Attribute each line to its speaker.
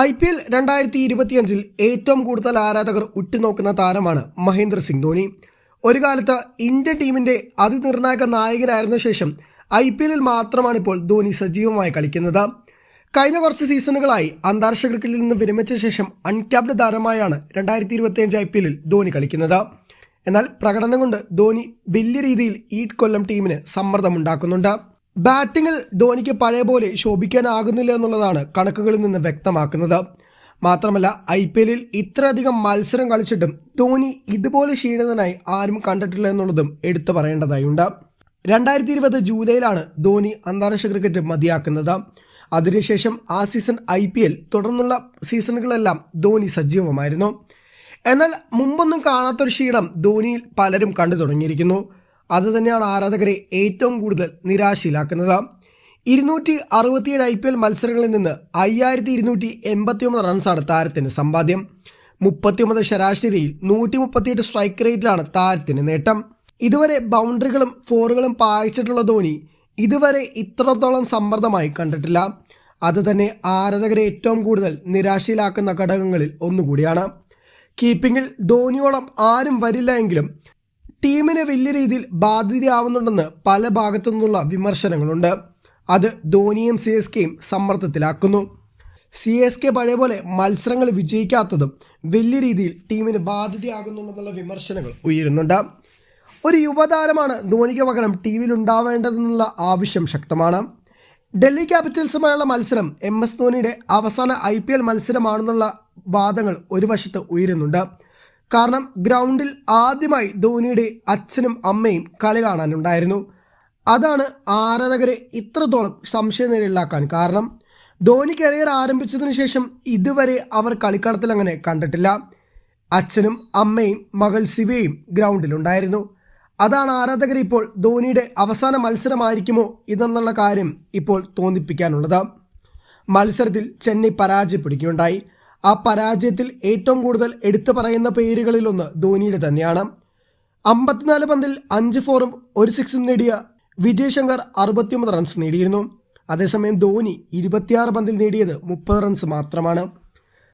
Speaker 1: I P L രണ്ടായിരത്തി ഇരുപത്തിയഞ്ചിൽ ഏറ്റവും കൂടുതൽ ആരാധകർ ഉറ്റുനോക്കുന്ന താരമാണ് മഹേന്ദ്ര സിംഗ് ധോണി. ഒരു കാലത്ത് ഇന്ത്യൻ ടീമിന്റെ അതിനിർണായക നായകനായിരുന്ന ശേഷം ഐ പി എല്ലിൽ മാത്രമാണ് ഇപ്പോൾ ധോണി സജീവമായി കളിക്കുന്നത്. കഴിഞ്ഞ കുറച്ച് സീസണുകളായി അന്താരാഷ്ട്ര ക്രിക്കറ്റിൽ നിന്ന് വിരമിച്ച ശേഷം അൺക്യാപ്ഡ് താരമായാണ് രണ്ടായിരത്തി ഇരുപത്തിയഞ്ച് ഐ പി എല്ലിൽ ധോണി കളിക്കുന്നത്. എന്നാൽ പ്രകടനം കൊണ്ട് ധോണി വലിയ രീതിയിൽ ഈ കൊല്ലം ടീമിന് സമ്മർദ്ദമുണ്ടാക്കുന്നുണ്ട്. ബാറ്റിംഗിൽ ധോണിക്ക് പഴയ പോലെ ശോഭിക്കാനാകുന്നില്ല എന്നുള്ളതാണ് കണക്കുകളിൽ നിന്ന് വ്യക്തമാക്കുന്നത്. മാത്രമല്ല ഐ പി എല്ലിൽ ഇത്രയധികം മത്സരം കളിച്ചിട്ടും ധോണി ഇതുപോലെ ക്ഷീണിതനായി ആരും കണ്ടിട്ടില്ല എന്നുള്ളതും എടുത്തു പറയേണ്ടതായുണ്ട്. രണ്ടായിരത്തി ഇരുപത് ജൂലൈയിലാണ് ധോണി അന്താരാഷ്ട്ര ക്രിക്കറ്റ് മതിയാക്കുന്നത്. അതിനുശേഷം ആ സീസൺ ഐ പി എൽ തുടർന്നുള്ള സീസണുകളെല്ലാം ധോണി സജീവമായിരുന്നു. എന്നാൽ മുമ്പൊന്നും കാണാത്തൊരു ക്ഷീണം ധോണിയിൽ പലരും കണ്ടു തുടങ്ങിയിരിക്കുന്നു. അതുതന്നെയാണ് ആരാധകരെ ഏറ്റവും കൂടുതൽ നിരാശയിലാക്കുന്നത്. ഇരുന്നൂറ്റി അറുപത്തിയേഴ് ഐ പി എൽ മത്സരങ്ങളിൽ നിന്ന് അയ്യായിരത്തി ഇരുന്നൂറ്റി എൺപത്തി ഒമ്പത് റൺസാണ് താരത്തിന് സമ്പാദ്യം. മുപ്പത്തിയൊമ്പത് ശരാശരിയിൽ നൂറ്റി മുപ്പത്തിയെട്ട് സ്ട്രൈക്ക് റേറ്റിലാണ് താരത്തിന് നേട്ടം. ഇതുവരെ ബൗണ്ടറികളും ഫോറുകളും പായിച്ചിട്ടുള്ള ധോണി ഇതുവരെ ഇത്രത്തോളം സമ്മർദ്ദമായി കണ്ടിട്ടില്ല. അതുതന്നെ ആരാധകരെ ഏറ്റവും കൂടുതൽ നിരാശയിലാക്കുന്ന ഘടകങ്ങളിൽ ഒന്നുകൂടിയാണ്. കീപ്പിങ്ങിൽ ധോണിയോളം ആരും വരില്ല എങ്കിലും ടീമിന് വലിയ രീതിയിൽ ബാധ്യതയാവുന്നുണ്ടെന്ന് പല ഭാഗത്തു നിന്നുള്ള വിമർശനങ്ങളുണ്ട്. അത് ധോണിയും സി എസ് കെയും സമ്മർദ്ദത്തിലാക്കുന്നു. സി എസ് കെ പഴയ പോലെ മത്സരങ്ങൾ വിജയിക്കാത്തതും വലിയ രീതിയിൽ ടീമിന് ബാധ്യതയാകുന്നുണ്ടെന്നുള്ള വിമർശനങ്ങൾ ഉയരുന്നുണ്ട്. ഒരു യുവതാരമാണ് ധോണിക്ക് പകരം ടീമിൽ ഉണ്ടാവേണ്ടതെന്നുള്ള ആവശ്യം ശക്തമാണ്. ഡൽഹി ക്യാപിറ്റൽസുമായുള്ള മത്സരം എം എസ് ധോണിയുടെ അവസാന ഐ പി എൽ മത്സരമാണെന്നുള്ള വാദങ്ങൾ ഒരു വശത്ത് ഉയരുന്നുണ്ട്. കാരണം ഗ്രൗണ്ടിൽ ആദ്യമായി ധോണിയുടെ അച്ഛനും അമ്മയും കളി കാണാനുണ്ടായിരുന്നു. അതാണ് ആരാധകരെ ഇത്രത്തോളം സംശയനിരയിലാക്കാൻ കാരണം. ധോണി കരിയർ ആരംഭിച്ചതിന് ശേഷം ഇതുവരെ അവർ കളിക്കളത്തിൽ അങ്ങനെ കണ്ടിട്ടില്ല. അച്ഛനും അമ്മയും മകൾ ശിവയും ഗ്രൗണ്ടിലുണ്ടായിരുന്നു. അതാണ് ആരാധകർ ഇപ്പോൾ ധോണിയുടെ അവസാന മത്സരമായിരിക്കുമോ ഇതെന്നുള്ള കാര്യം ഇപ്പോൾ തോന്നിപ്പിക്കാനുള്ളത്. മത്സരത്തിൽ ചെന്നൈ പരാജയപ്പെടുകയുണ്ടായി. ആ പരാജയത്തിൽ ഏറ്റവും കൂടുതൽ എടുത്തു പറയുന്ന പേരുകളിലൊന്ന് ധോണിയുടെ തന്നെയാണ്. അമ്പത്തിനാല് പന്തിൽ അഞ്ച് ഫോറും ഒരു സിക്സും നേടിയ വിജയ് ശങ്കർ അറുപത്തിയൊമ്പത് റൺസ് നേടിയിരുന്നു. അതേസമയം ധോണി ഇരുപത്തിയാറ് പന്തിൽ നേടിയത് മുപ്പത് റൺസ് മാത്രമാണ്.